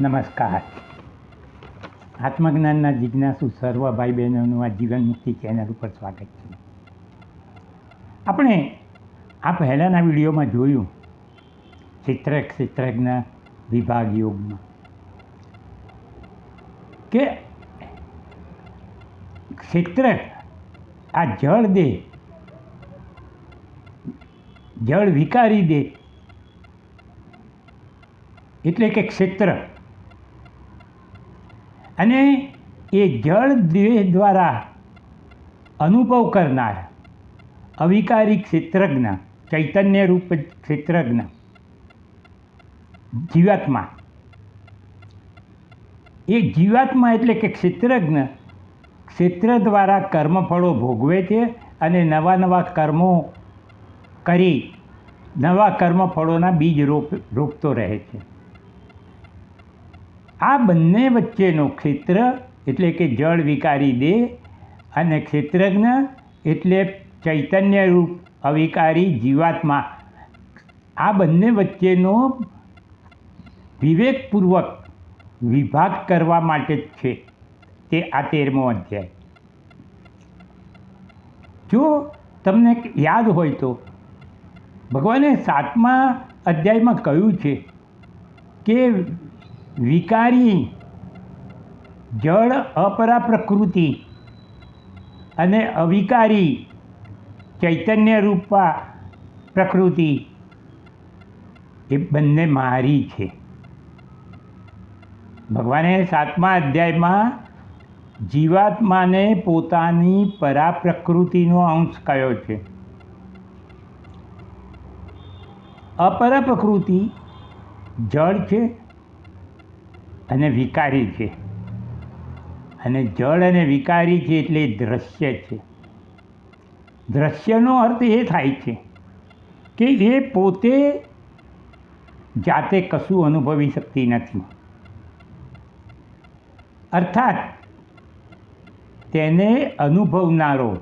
નમસ્કાર. આત્મજ્ઞાનના જિજ્ઞાસુ સર્વ ભાઈ બહેનોનું આ જીવન મુક્તિ ચેનલ ઉપર સ્વાગત છે. આપણે આ પહેલાંના વિડીયોમાં જોયું ચિત્ર ક્ષેત્રજ્ઞ વિભાગ યોગમાં કે ક્ષેત્ર આ જળ દે, જળ વિકારી દે, એટલે કે ક્ષેત્ર અને એ જળ દેહ દ્વારા અનુભવ કરનાર અવિકારી ક્ષેત્રજ્ઞ, ચૈતન્ય રૂપ ક્ષેત્રજ્ઞ જીવાત્મા. એ જીવાત્મા એટલે કે ક્ષેત્રજ્ઞ, ક્ષેત્ર દ્વારા કર્મફળો ભોગવે છે અને નવા નવા કર્મો કરી, નવા કર્મફળોના બીજ રોપ, રોપતો રહે છે. આ બંને વચ્ચેનો ક્ષેત્ર એટલે કે જળ વિકારી દેહ અને ક્ષેત્રજ્ઞ એટલે ચૈતન્ય રૂપ અવિકારી જીવાત્મા. આ બંને વચ્ચેનો વિવેકપૂર્વક વિભાગ કરવા માટે જ છે તે આ તેરમો અધ્યાય. જો તમને યાદ હોય તો ભગવાને સાતમા અધ્યાયમાં કહ્યું છે કે વિકારી, જળ અપરા પ્રકૃતિ અને અવિકારી, ચૈતન્ય રૂપા પ્રકૃતિ, એ બંને મારી છે. ભગવાને સાતમા અધ્યાયમાં જીવાત્માને પોતાની પરા પ્રકૃતિનો અંશ કયો છે? અપરા પ્રકૃતિ જળ છે અને વિકારી છે. અને જળ અને વિકારી છે એટલે દ્રશ્ય છે. દ્રશ્યનો અર્થ એ થાય છે કે એ પોતે જાતે કશું અનુભવી શકતી નથી. અર્થાત, તેને અનુભવનારો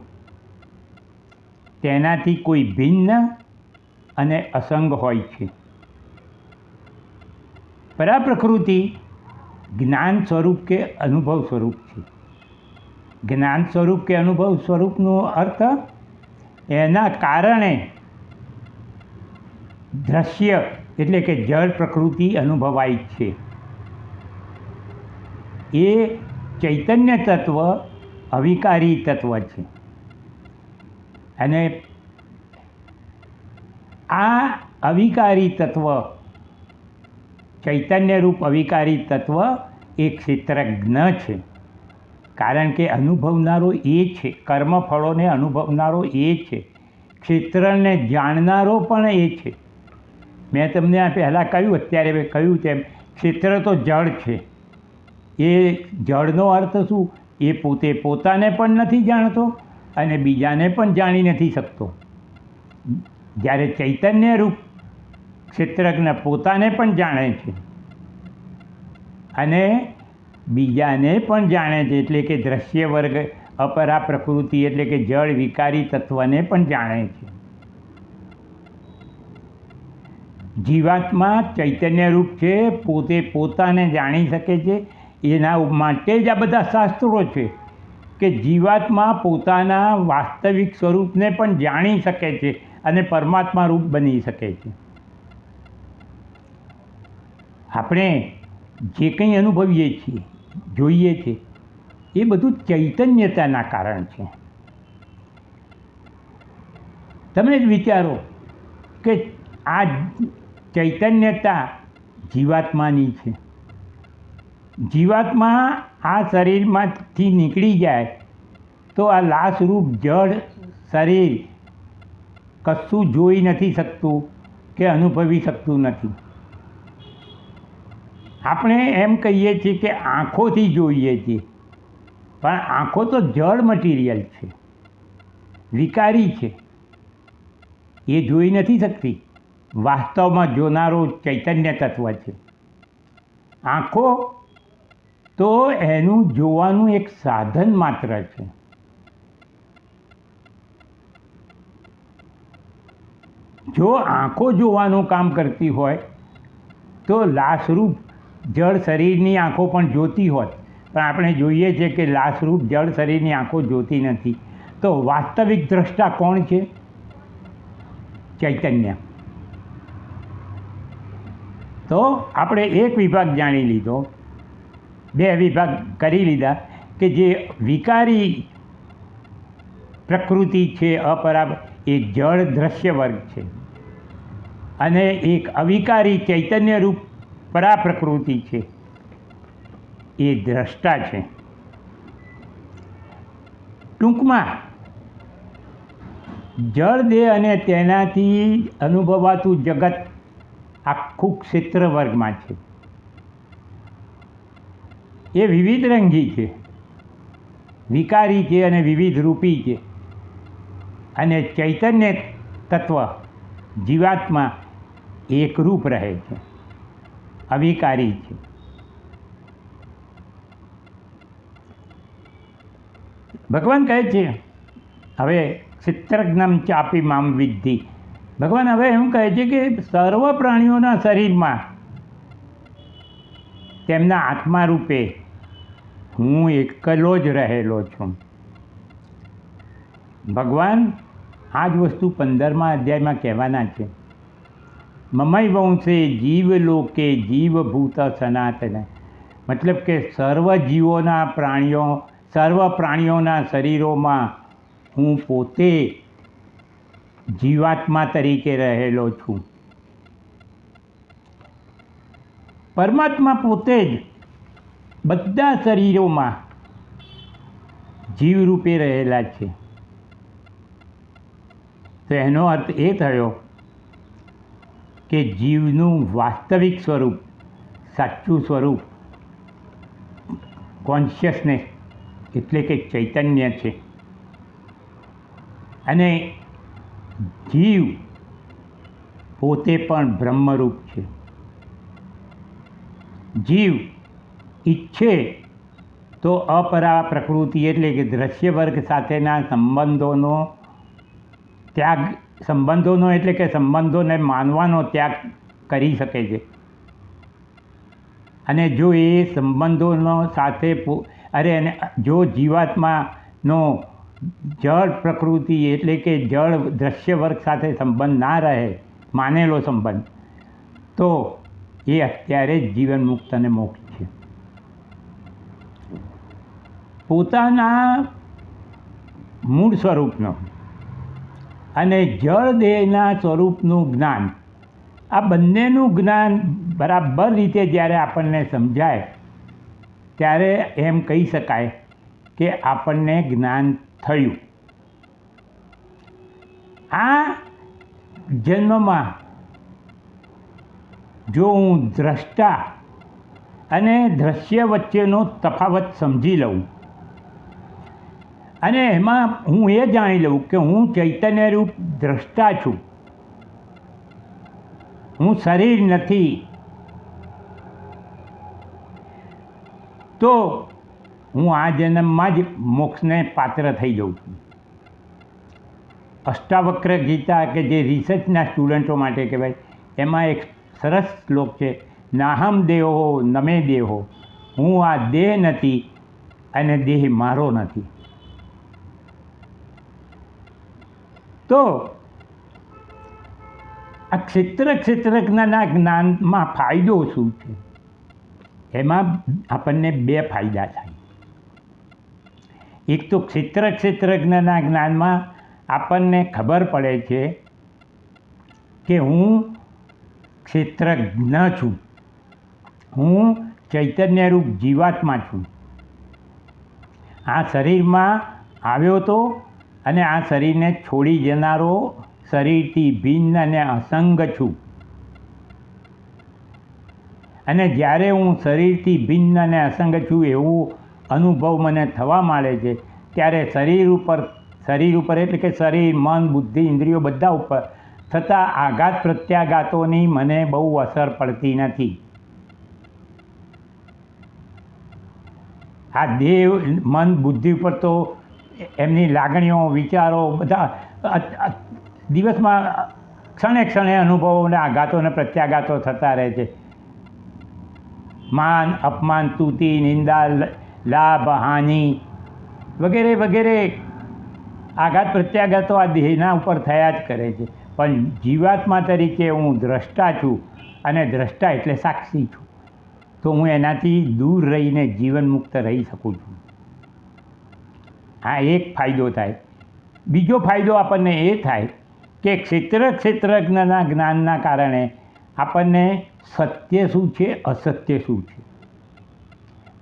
તેનાથી કોઈ ભિન્ન અને અસંગ હોય છે. પરાપ્રકૃતિ જ્ઞાન સ્વરૂપ કે અનુભવ સ્વરૂપ છે? જ્ઞાન સ્વરૂપ કે અનુભવ સ્વરૂપનો અર્થ એના કારણે દ્રશ્ય એટલે કે જળ પ્રકૃતિ અનુભવાય છે. એ ચૈતન્ય તત્વ અવિકારી તત્વ છે. અને આ અવિકારી તત્વ ચૈતન્ય રૂપ અવિકારી તત્વ એ ક્ષેત્રજ્ઞ છે. કારણ કે અનુભવનારો એ છે, કર્મફળોને અનુભવનારો એ છે, ક્ષેત્રને જાણનારો પણ એ છે. મેં તમને આ પહેલાં કહ્યું, અત્યારે મેં કહ્યું તેમ, ક્ષેત્ર તો જળ છે. એ જળનો અર્થ શું? એ પોતે પોતાને પણ નથી જાણતો અને બીજાને પણ જાણી નથી શકતો. જ્યારે ચૈતન્ય રૂપ ક્ષેત્રજ્ઞ પોતાને પણ જાણે છે. અને બીજાને પણ જાણે છે, એટલે કે દ્રશ્ય વર્ગ, અપરા પ્રકૃતિ, એટલે કે જળ વિકારી તત્વને પણ જાણે છે. જીવાત્મા ચૈતન્ય રૂપ છે, પોતે પોતાને જાણી શકે છે. એના માટે જ આ બધા શાસ્ત્રો છે કે જીવાત્મા પોતાના વાસ્તવિક સ્વરૂપને પણ જાણી શકે છે અને પરમાત્મા રૂપ બની શકે છે. આપણે જે કંઈ અનુભવીએ છીએ, જોઈએ છીએ, એ બધું ચૈતન્યતાના કારણ છે. તમે જ વિચારો કે આ ચૈતન્યતા જીવાત્માની છે. જીવાત્મા આ શરીરમાંથી નીકળી જાય તો આ લાશરૂપ જળ શરીર કશું જોઈ નથી શકતું કે અનુભવી શકતું નથી. આપણે એમ કહીએ છીએ કે આંખોથી જોઈએ છીએ. પણ આંખો તો જળ મટીરિયલ છે. વિકારી છે. એ જોઈ નથી શકતી. વાસ્તવમાં જોનારો ચૈતન્ય તત્વ છે. આંખો તો એનું જોવાનું એક સાધન માત્ર છે. જો આંખો જોવાનું કામ કરતી હોય, તો લાશરૂપ જળ શરીરની આંખો પણ જોતી હોત, પણ આપણે જોઈએ છે કે લાશરૂપ જળ શરીરની આંખો જોતી નથી. તો વાસ્તવિક દ્રષ્ટા કોણ છે? ચૈતન્ય. તો આપણે એક વિભાગ જાણી લીધો, બે વિભાગ કરી લીધા કે જે વિકારી પ્રકૃતિ છે અપરાબ એ જળ દ્રશ્ય વર્ગ છે. અને એક અવિકારી ચૈતન્ય રૂપ પરા પ્રકૃતિ છે. એ દ્રષ્ટા છે. ટૂંકમાં, જળ, દેહ અને તેનાથી અનુભવાતું જગત આખું ક્ષેત્ર વર્ગમાં છે. એ વિવિધ રંગી છે. વિકારી છે અને વિવિધ રૂપી છે. અને ચૈતન્ય તત્વ જીવાત્મા એકરૂપ રહે છે. અવિકારી છે. ભગવાન કહે છે, હવે ચિત્રજ્ઞમ ચાપી મામ વિદ્ધિ. ભગવાન હવે એમ કહે છે કે સર્વ પ્રાણીઓના શરીરમાં તેમના આત્મા રૂપે હું એકલો જ રહેલો છું. ભગવાન આ જ વસ્તુ પંદરમા અધ્યાયમાં કહેવાના છે. મમય વંશે જીવ લોકે જીવભૂત સનાતન. મતલબ કે સર્વ જીવોના પ્રાણીઓ, સર્વ પ્રાણીઓના શરીરોમાં હું પોતે જીવાત્મા તરીકે રહેલો છું. પરમાત્મા પોતે જ બધા શરીરોમાં જીવરૂપે રહેલા છે. તો એનો અર્થ એ થયો કે જીવનું વાસ્તવિક સ્વરૂપ, સાચું સ્વરૂપ કોન્શિયસનેસ એટલે કે ચૈતન્ય છે. અને જીવ પોતે પણ બ્રહ્મરૂપ છે. જીવ ઈચ્છે તો અપરા પ્રકૃતિ એટલે કે દ્રશ્ય વર્ગ સાથેના સંબંધોનો ત્યાગ સંબંધોનો એટલે કે સંબંધોને માનવાનો ત્યાગ કરી શકે છે. અને જો એ સંબંધોનો સાથે અરે અને જો જીવાત્માનો જળ પ્રકૃતિ એટલે કે જળ દ્રશ્ય વર્ગ સાથે સંબંધ ના રહે, માનેલો સંબંધ, તો એ અત્યારે જ જીવન મુક્ત અને મોક્ષ છે. પોતાના મૂળ સ્વરૂપનો અને જળ દેહના સ્વરૂપનું જ્ઞાન. આ બંનેનું જ્ઞાન બરાબર રીતે જ્યારે આપણને સમજાય, ત્યારે એમ કહી શકાય કે આપણને જ્ઞાન થયું. આ જન્મમાં જો હું દ્રષ્ટા અને દ્રશ્ય વચ્ચેનો તફાવત સમજી લઉં અને એમાં હું એ જાણી લઉં કે હું ચૈતન્ય રૂપ દ્રષ્ટા છું. હું શરીર નથી. તો હું આ જન્મમાં જ મોક્ષને પાત્ર થઈ જાઉં છું. અષ્ટાવક્ર ગીતા કે જે રિસર્ચના સ્ટુડન્ટો માટે કહેવાય, એમાં એક સરસ શ્લોક છે, નાહમ દેહો નમે દેહો. હું આ દેહ નથી અને દેહ મારો નથી. તો આ ક્ષેત્ર ક્ષેત્રજ્ઞના જ્ઞાનમાં ફાયદો શું છે? એમાં આપણને બે ફાયદા થાય. એક તો ક્ષેત્ર ક્ષેત્રજ્ઞના જ્ઞાનમાં આપણને ખબર પડે છે કે હું ક્ષેત્રજ્ઞ છું. હું ચૈતન્યરૂપ જીવાત્મા છું. આ શરીરમાં આવ્યો તો અને આ શરીરને છોડી જનારો શરીરથી ભિન્ન અને અસંગ છું. અને જ્યારે હું શરીરથી ભિન્ન અને અસંગ છું એવું અનુભવ મને થવા માંડે છે, ત્યારે શરીર ઉપર શરીર ઉપર એટલે કે શરીર, મન, બુદ્ધિ, ઇન્દ્રિયો બધા ઉપર થતા આઘાત પ્રત્યાઘાતોની મને બહુ અસર પડતી નથી. આ દેહ, મન, બુદ્ધિ ઉપર તો એમની લાગણીઓ, વિચારો, બધા દિવસમાં ક્ષણે ક્ષણે અનુભવો અને આઘાતો અને પ્રત્યાઘાતો થતા રહે છે. માન, અપમાન તૂતી નિંદા લાભ, હાનિ વગેરે વગેરે આઘાત, પ્રત્યાઘાતો આ દેહના ઉપર થયા જ કરે છે. પણ જીવાત્મા તરીકે હું દ્રષ્ટા છું અને દ્રષ્ટા એટલે સાક્ષી છું. તો હું એનાથી દૂર રહીને જીવન મુક્ત રહી શકું છું. આ એક ફાયદો થાય. બીજો ફાયદો આપણને એ થાય કે ક્ષેત્ર ક્ષેત્રજ્ઞના જ્ઞાનના કારણે આપણને સત્ય શું છે, અસત્ય શું છે?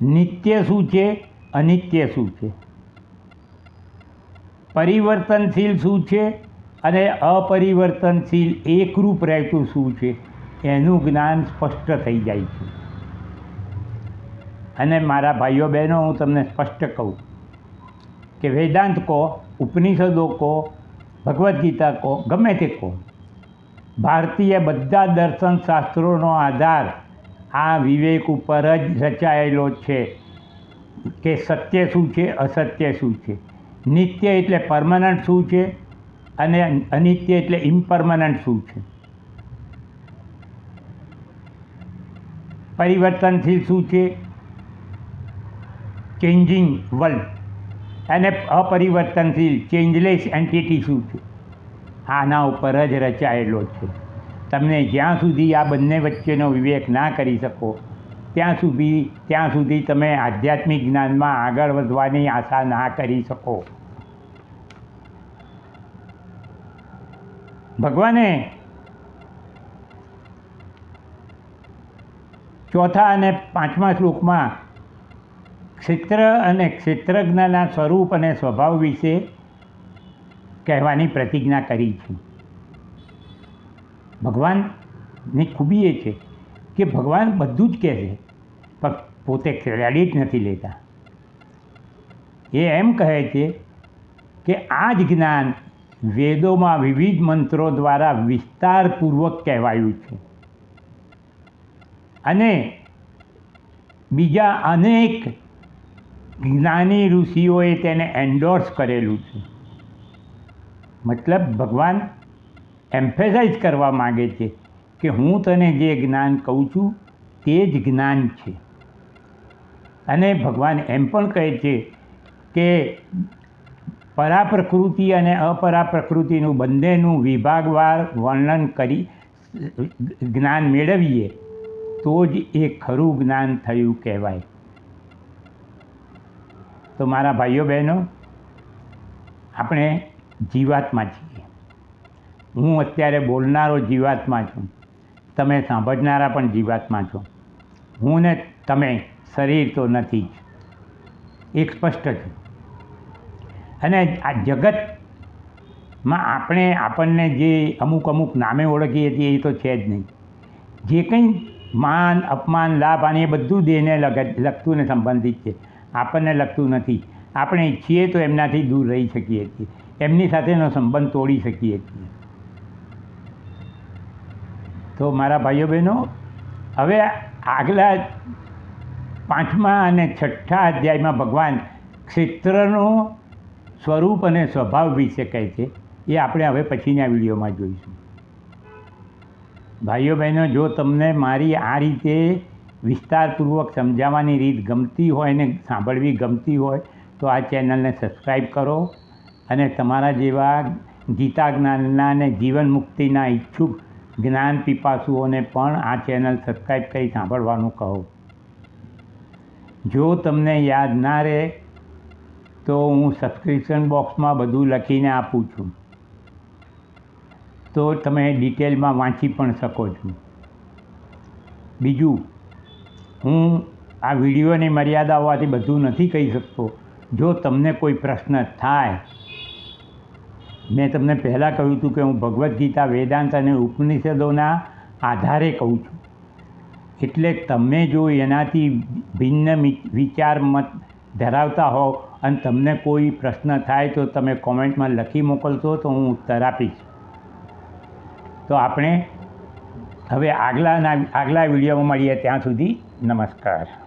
નિત્ય શું છે, અનિત્ય શું છે? પરિવર્તનશીલ શું છે અને અપરિવર્તનશીલ એકરૂપ રહેતું શું છે એનું જ્ઞાન સ્પષ્ટ થઈ જાય છે. અને મારા ભાઈઓ બહેનો, હું તમને સ્પષ્ટ કહું કે વેદાંત કહો, ઉપનિષદો કહો, ભગવદ્ ગીતા કહો, ગમે તે કહો. ભારતીય બધા દર્શન શાસ્ત્રોનો આધાર આ વિવેક ઉપર જ રચાયેલો છે કે સત્ય શું છે, અસત્ય શું છે. નિત્ય એટલે પરમનન્ટ શું છે અને અનિત્ય એટલે ઇમ્પર્મનન્ટ શું છે? પરિવર્તનશીલ શું છે? ચેન્જિંગ વર્લ્ડ અને અપરિવર્તનશીલ ચેન્જલેસ એન્ટિટી શું છે? આના ઉપર જ રચાયેલો છે. તમને જ્યાં સુધી આ બંને વચ્ચેનો વિવેક ના કરી શકો, ત્યાં સુધી ત્યાં સુધી તમે આધ્યાત્મિક જ્ઞાનમાં આગળ વધવાની આશા ના કરી શકો. ભગવાને ચોથા અને પાંચમા શ્લોકમાં ક્ષેત્ર અને ક્ષેત્રજ્ઞના સ્વરૂપ અને સ્વભાવ વિશે કહેવાની પ્રતિજ્ઞા કરી છે. ભગવાનની ખૂબી એ છે કે ભગવાન બધું જ કહે છે, પણ પોતે ક્રેડિટ નથી લેતા. એ એમ કહે છે કે આ જ જ્ઞાન વેદોમાં વિવિધ મંત્રો દ્વારા વિસ્તારપૂર્વક કહેવાયું છે. અને બીજા અનેક જ્ઞાની ઋષિઓએ તેને એન્ડોર્સ કરેલું છે. મતલબ ભગવાન એમ્ફેસાઇઝ કરવા માગે છે કે હું તને જે જ્ઞાન કહું છું તે જ જ્ઞાન છે. અને ભગવાન એમ પણ કહે છે કે પરા પ્રકૃતિ અને અપરા પ્રકૃતિનું બંનેનું વિભાગવાર વર્ણન કરી જ્ઞાન મેળવીએ તો જ એ ખરું જ્ઞાન થયું કહેવાય. તો મારા ભાઈઓ બહેનો, આપણે જીવાતમાં છીએ. હું અત્યારે બોલનારો જીવાતમાં છું. તમે સાંભળનારા પણ જીવાતમાં છો. હું ને તમે શરીર તો નથી જ. એક સ્પષ્ટ છે. અને આ જગતમાં આપણે આપણને જે અમુક અમુક નામે ઓળખીએ છીએ એ તો છે જ નહીં. જે કંઈ માન, અપમાન, લાભ અને એ બધું દેહને લગ, લગતું ને સંબંધિત છે. આપણને લગતું નથી. આપણે ઈચ્છીએ તો એમનાથી દૂર રહી શકીએ છીએ. એમની સાથેનો સંબંધ તોડી શકીએ છીએ. તો મારા ભાઈઓ બહેનો, હવે આગલા પાંચમા અને છઠ્ઠા અધ્યાયમાં ભગવાન ક્ષેત્રનો સ્વરૂપ અને સ્વભાવ વિશે કહે છે. એ આપણે હવે પછીના વિડીયોમાં જોઈશું. ભાઈઓ બહેનો, જો તમને મારી આ રીતે વિસ્તારપૂર્વક સમજાવવાની રીત ગમતી હોય ને સાંભળવી ગમતી હોય, તો આ ચેનલને સબસ્ક્રાઈબ કરો અને તમારા જેવા ગીતા જ્ઞાનના અને જીવન મુક્તિના ઈચ્છુક જ્ઞાન પીપાસુઓને પણ આ ચેનલ સબસ્ક્રાઈબ કરી સાંભળવાનું કહો. જો તમને યાદ ના રહે, તો હું સબસ્ક્રિપ્શન બોક્સમાં બધું લખીને આપું છું. તો તમે ડિટેલમાં વાંચી પણ શકો છો. બીજું હું આ વિડીયોની મર્યાદા હોવાથી બધું નથી કહી શકતો. જો તમને કોઈ પ્રશ્ન થાય, મેં તમને પહેલાં કહ્યું હતું કે હું ભગવદ્ ગીતા, વેદાંત અને ઉપનિષદોના આધારે કહું છું. એટલે તમે જો એનાથી ભિન્ન વિચાર મત ધરાવતા હોવ અને તમને કોઈ પ્રશ્ન થાય તો તમે કોમેન્ટમાં લખી મોકલશો તો હું ઉત્તર આપીશ. તો આપણે હવે આગલાના, આગલા વિડીયોમાં મળીએ ત્યાં સુધી નમસ્કાર.